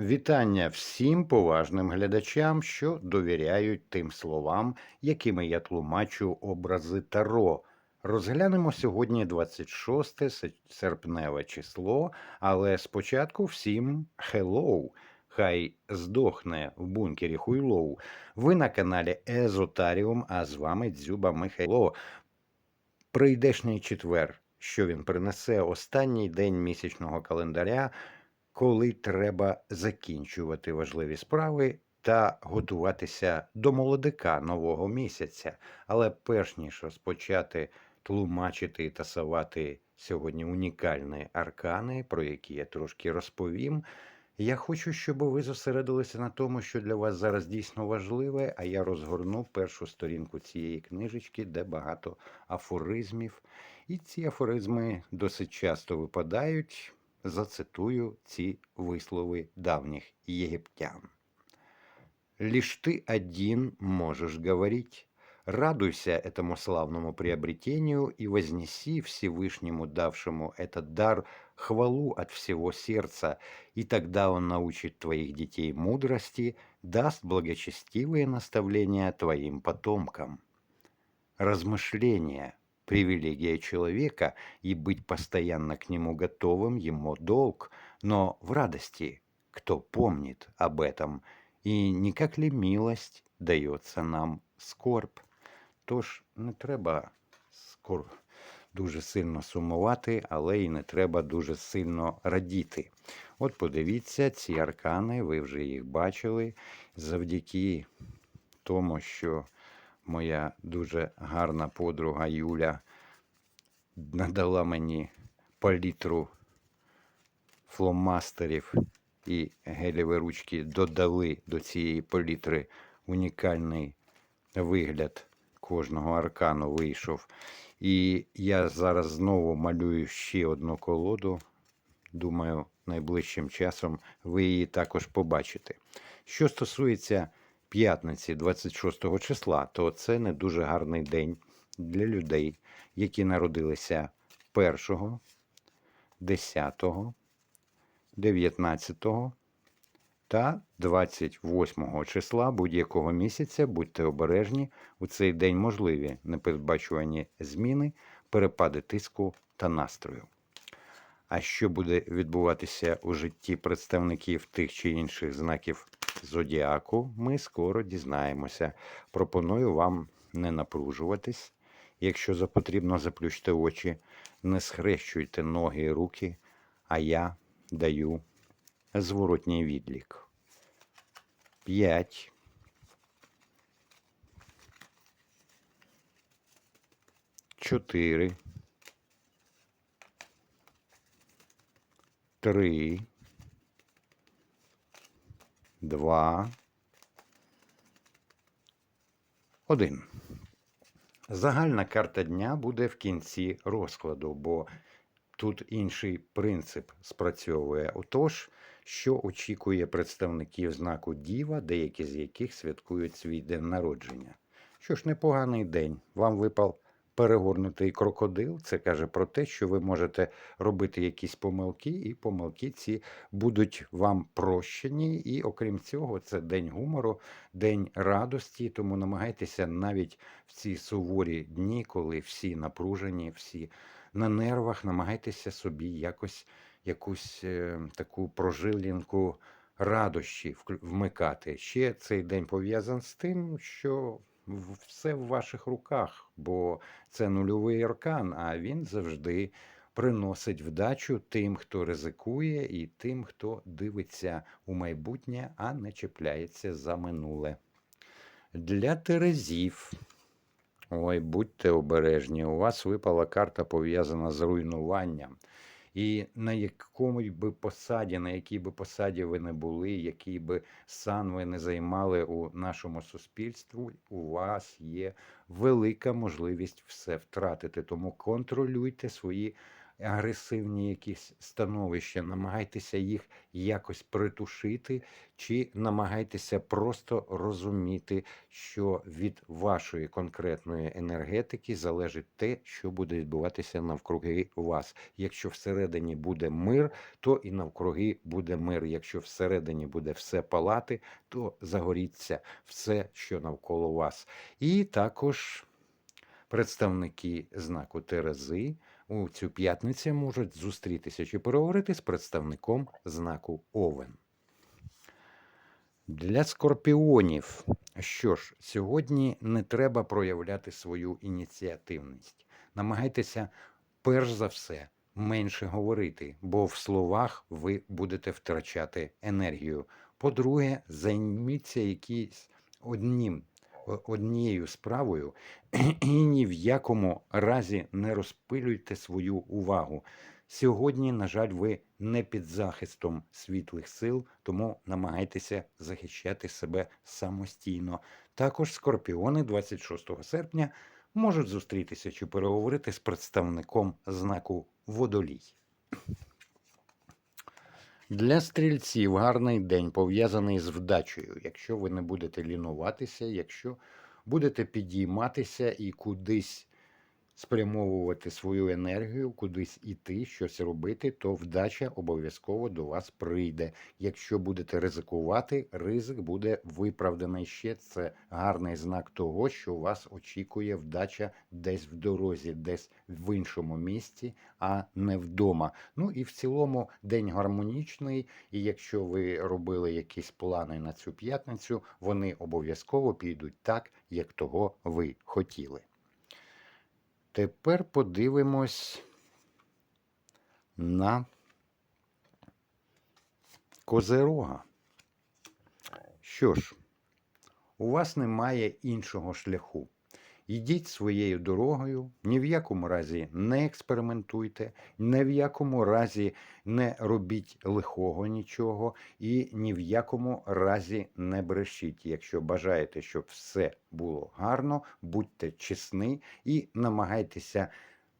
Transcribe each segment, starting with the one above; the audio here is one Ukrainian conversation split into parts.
Вітання всім поважним глядачам, що довіряють тим словам, якими я тлумачу образи Таро. Розглянемо сьогодні 26 се- серпневе число, але спочатку всім хеллоу. Хай здохне в бункері Хуйлоу. Ви на каналі Езотаріум, а з вами Дзюба Михайло. Прийдешній четвер, що він принесе останній день місячного календаря, коли треба закінчувати важливі справи та готуватися до молодика нового місяця. Але перш ніж розпочати тлумачити і тасувати сьогодні унікальні аркани, про які я трошки розповім. Я хочу, щоб ви зосередилися на тому, що для вас зараз дійсно важливе, а я розгорну першу сторінку цієї книжечки, де багато афоризмів. І ці афоризми досить часто випадають. Зацитую ці вислови давніх єгиптян. Лишь ты один можешь говорить. Радуйся этому славному приобретению и вознеси Всевышнему, давшему этот дар, хвалу от всего сердца, и тогда он научит твоих детей мудрости, даст благочестивые наставления твоим потомкам. Размышление – привилегия человека, и быть постоянно к нему готовым ему долг, но в радости, кто помнит об этом, и не как ли милость дается нам скорбь. Тож не треба скор... дуже сильно сумувати, але й не треба дуже сильно радіти. От подивіться, ці аркани, ви вже їх бачили, завдяки тому, що моя дуже гарна подруга Юля надала мені палітру фломастерів і гелєві ручки додали до цієї палітри унікальний вигляд кожного аркану вийшов. І я зараз знову малюю ще одну колоду. Думаю, найближчим часом ви її також побачите. Що стосується п'ятниці 26 числа, то це не дуже гарний день для людей, які народилися 1, 10, 19 та 28 числа будь-якого місяця. Будьте обережні, у цей день можливі непередбачувані зміни, перепади тиску та настрою. А що буде відбуватися у житті представників тих чи інших знаків зодіаку, ми скоро дізнаємося. Пропоную вам не напружуватись. Якщо за потрібно, заплющте очі, не схрещуйте ноги і руки, а я даю зворотній відлік. П'ять. Чотири. Три. Два. Один. Загальна карта дня буде в кінці розкладу, бо тут інший принцип спрацьовує. Отож, що очікує представників знаку Діва, деякі з яких святкують свій день народження. Що ж, непоганий день. Вам випав перегорнутий крокодил. Це каже про те, що ви можете робити якісь помилки, і помилки ці будуть вам прощені. І окрім цього, це день гумору, день радості. Тому намагайтеся навіть в ці суворі дні, коли всі напружені, всі на нервах, намагайтеся собі якось якусь е, таку прожилінку радощі вмикати. Ще цей день пов'язаний з тим, що все в ваших руках, бо це нульовий аркан, а він завжди приносить вдачу тим, хто ризикує, і тим, хто дивиться у майбутнє, а не чіпляється за минуле. Для Терезів. Ой, будьте обережні. У вас випала карта пов'язана з руйнуванням. І на якому би посаді, на якій би посаді ви не були, який би сан ви не займали у нашому суспільстві, у вас є велика можливість все втратити. Тому контролюйте свої агресивні якісь становища, намагайтеся їх якось притушити, чи намагайтеся просто розуміти, що від вашої конкретної енергетики залежить те, що буде відбуватися навкруги вас. Якщо всередині буде мир, то і навкруги буде мир. Якщо всередині буде все палати, то загоріться все, що навколо вас. І також представники знаку Терези у цю п'ятницю можуть зустрітися чи переговорити з представником знаку Овен. Для скорпіонів, що ж, сьогодні не треба проявляти свою ініціативність. Намагайтеся, перш за все, менше говорити, бо в словах ви будете втрачати енергію. По-друге, займіться якісь одним, однією справою і ні в якому разі не розпилюйте свою увагу. Сьогодні, на жаль, ви не під захистом світлих сил, тому намагайтеся захищати себе самостійно. Також скорпіони 26 серпня можуть зустрітися чи переговорити з представником знаку Водолій. Для стрільців гарний день пов'язаний з вдачею. Якщо ви не будете лінуватися, якщо будете підійматися і кудись спрямовувати свою енергію, кудись іти, щось робити, то вдача обов'язково до вас прийде. Якщо будете ризикувати, ризик буде виправданий. Ще це гарний знак того, що вас очікує вдача десь в дорозі, десь в іншому місці, а не вдома. Ну і в цілому день гармонічний. І якщо ви робили якісь плани на цю п'ятницю, вони обов'язково підуть так, як того ви хотіли. Тепер подивимось на Козерога. Що ж, у вас немає іншого шляху. Йдіть своєю дорогою, ні в якому разі не експериментуйте, ні в якому разі не робіть лихого нічого і ні в якому разі не брешіть. Якщо бажаєте, щоб все було гарно, будьте чесні і намагайтеся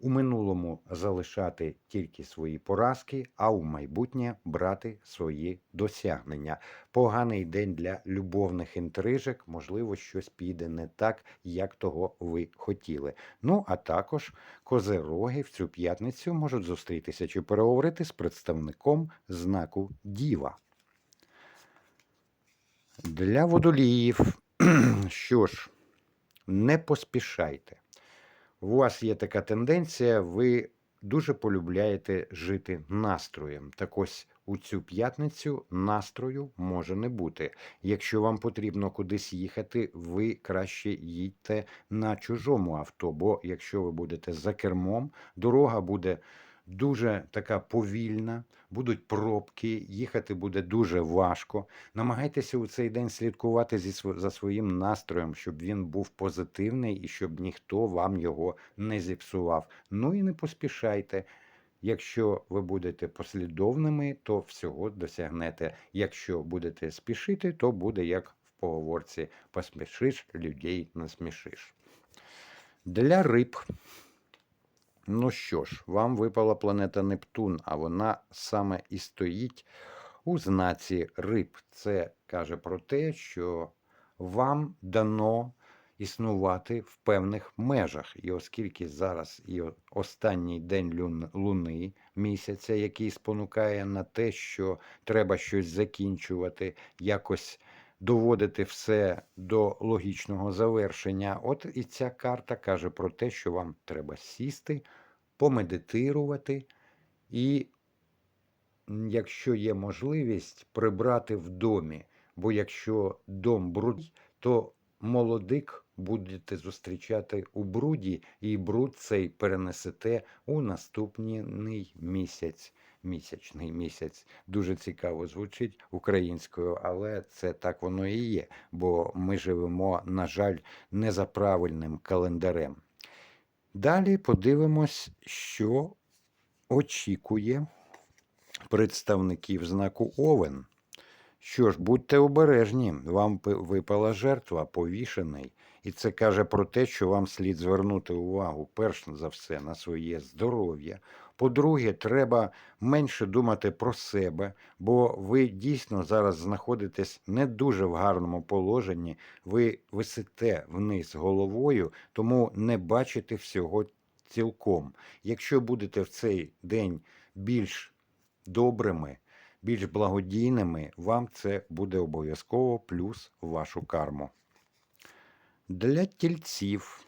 у минулому залишати тільки свої поразки, а у майбутнє брати свої досягнення. Поганий день для любовних інтрижок, можливо, щось піде не так, як того ви хотіли. Ну а також козероги в цю п'ятницю можуть зустрітися чи переговорити з представником знаку Діва. Для водоліїв, що ж, не поспішайте. У вас є така тенденція, ви дуже полюбляєте жити настроєм. Так ось у цю п'ятницю настрою може не бути. Якщо вам потрібно кудись їхати, ви краще їдьте на чужому авто, бо якщо ви будете за кермом, дорога буде дуже така повільна, будуть пробки, їхати буде дуже важко. Намагайтеся у цей день слідкувати зі за своїм настроєм, щоб він був позитивний і щоб ніхто вам його не зіпсував. Ну і не поспішайте. Якщо ви будете послідовними, то всього досягнете. Якщо будете спішити, то буде як в поговорці: поспішиш, людей насмішиш. Для риб. Ну що ж, вам випала планета Нептун, а вона саме і стоїть у знаці риб. Це каже про те, що вам дано існувати в певних межах. І оскільки зараз і останній день луни місяця, який спонукає на те, що треба щось закінчувати, якось доводити все до логічного завершення. От і ця карта каже про те, що вам треба сісти, помедитирувати і, якщо є можливість, прибрати в домі. Бо якщо дом брудний, то молодик будете зустрічати у бруді, і бруд цей перенесете у наступний місяць. Місячний місяць дуже цікаво звучить українською, але це так воно і є, бо ми живемо, на жаль, не за правильним календарем. Далі подивимось, що очікує представників знаку Овен. Що ж, будьте обережні, вам випала жертва, повішений, і це каже про те, що вам слід звернути увагу перш за все на своє здоров'я. По-друге, треба менше думати про себе, бо ви дійсно зараз знаходитесь не дуже в гарному положенні. Ви висите вниз головою, тому не бачите всього цілком. Якщо будете в цей день більш добрими, більш благодійними, вам це буде обов'язково плюс в вашу карму. Для тільців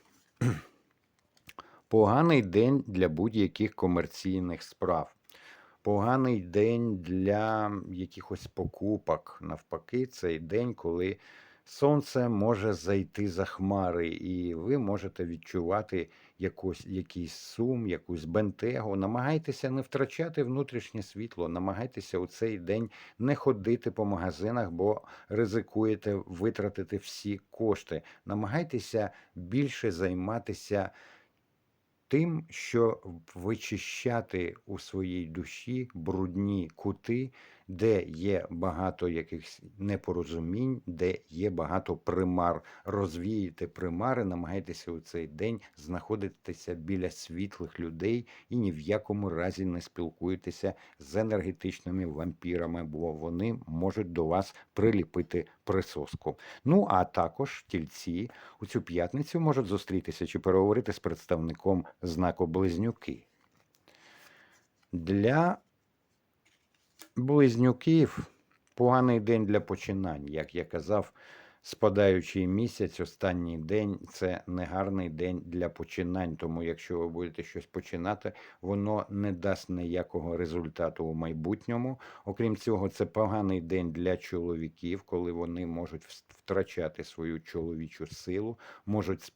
поганий день для будь-яких комерційних справ. Поганий день для якихось покупок. Навпаки, цей день, коли сонце може зайти за хмари, і ви можете відчувати якось, якийсь сум, якусь бентегу. Намагайтеся не втрачати внутрішнє світло, намагайтеся у цей день не ходити по магазинах, бо ризикуєте витратити всі кошти. Намагайтеся більше займатися тим, що вичищати у своїй душі брудні кути, де є багато якихось непорозумінь, де є багато примар. Розвієте примари, намагайтеся у цей день знаходитися біля світлих людей і ні в якому разі не спілкуйтеся з енергетичними вампірами, бо вони можуть до вас приліпити присоску. Ну а також тільці у цю п'ятницю можуть зустрітися чи переговорити з представником знаку Близнюки. Для близнюків поганий день для починань. Як я казав, спадаючий місяць, останній день це негарний день для починань. Тому, якщо ви будете щось починати, воно не дасть ніякого результату у майбутньому. Окрім цього, це поганий день для чоловіків, коли вони можуть втрачати свою чоловічу силу, можуть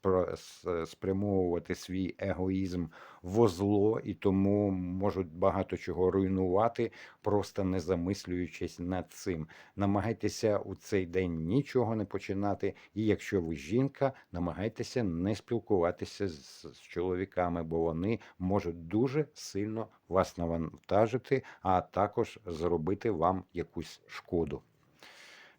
спрямовувати свій егоїзм во зло і тому можуть багато чого руйнувати, просто не замислюючись над цим. Намагайтеся у цей день нічого не починати. І якщо ви жінка, намагайтеся не спілкуватися з, з чоловіками, бо вони можуть дуже сильно вас навантажити, а також зробити вам якусь шкоду.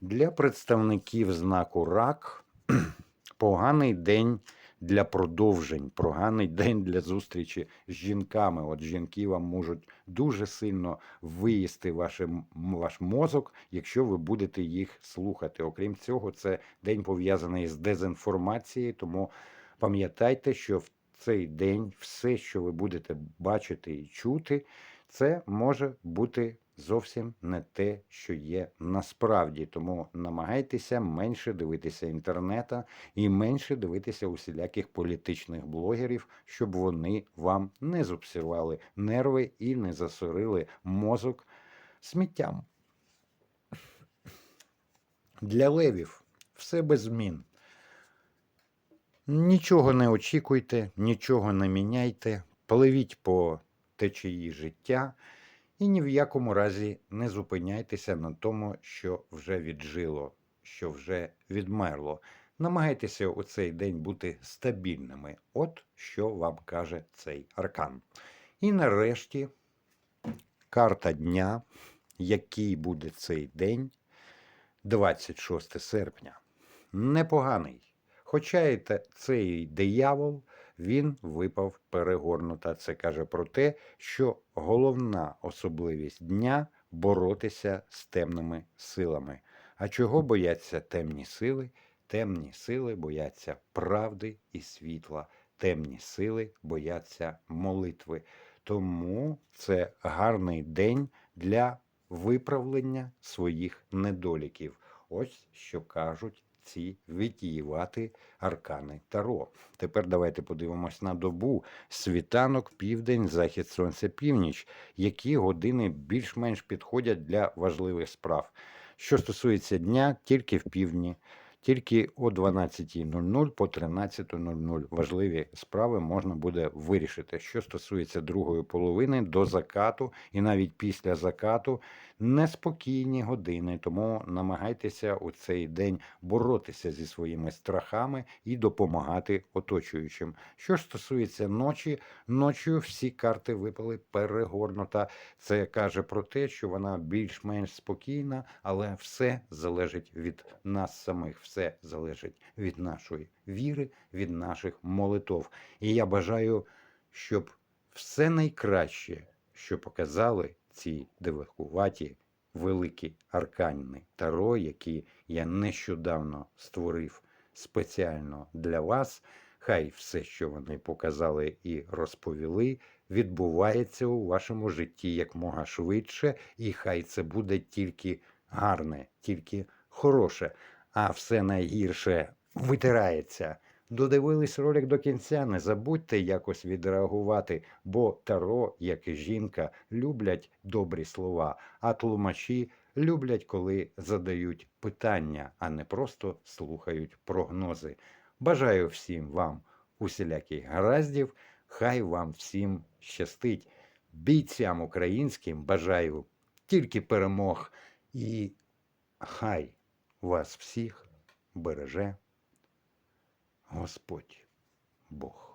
Для представників знаку рак поганий день для продовжень, поганий день для зустрічі з жінками. От жінки вам можуть дуже сильно виїсти ваше, ваш мозок, якщо ви будете їх слухати. Окрім цього, це день пов'язаний з дезінформацією, тому пам'ятайте, що в цей день все, що ви будете бачити і чути, це може бути зовсім не те, що є насправді. Тому намагайтеся менше дивитися інтернета і менше дивитися усіляких політичних блогерів, щоб вони вам не зупсували нерви і не засорили мозок сміттям. Для левів все без змін. Нічого не очікуйте, нічого не міняйте, пливіть по течії життя і ні в якому разі не зупиняйтеся на тому, що вже віджило, що вже відмерло. Намагайтеся у цей день бути стабільними. От що вам каже цей аркан. І нарешті карта дня, який буде цей день, 26 серпня. Непоганий. Хоча і цей диявол, він випав перегорнута. Це каже про те, що головна особливість дня боротися з темними силами. А чого бояться темні сили? Темні сили бояться правди і світла. Темні сили бояться молитви. Тому це гарний день для виправлення своїх недоліків. Ось що кажуть ці витіювати аркани Таро. Тепер давайте подивимось на добу. Світанок, південь, захід сонця, північ. Які години більш-менш підходять для важливих справ. Що стосується дня, тільки в півдні, тільки о 12.00 по 13.00 важливі справи можна буде вирішити. Що стосується другої половини до закату і навіть після закату неспокійні години, тому намагайтеся у цей день боротися зі своїми страхами і допомагати оточуючим. Що ж стосується ночі, ночі всі карти випали перегорнута. Це каже про те, що вона більш-менш спокійна, але все залежить від нас самих, все залежить від нашої віри, від наших молитов. І я бажаю, щоб все найкраще, що показали ці дивакуваті великі аркани Таро, які я нещодавно створив спеціально для вас. Хай все, що вони показали і розповіли, відбувається у вашому житті якмога швидше, і хай це буде тільки гарне, тільки хороше, а все найгірше витирається. Додивились ролик до кінця, не забудьте якось відреагувати, бо Таро, як і жінка, люблять добрі слова, а тлумачі люблять, коли задають питання, а не просто слухають прогнози. Бажаю всім вам усіляких гараздів, хай вам всім щастить. Бійцям українським бажаю тільки перемог і хай вас всіх береже Господь Бог.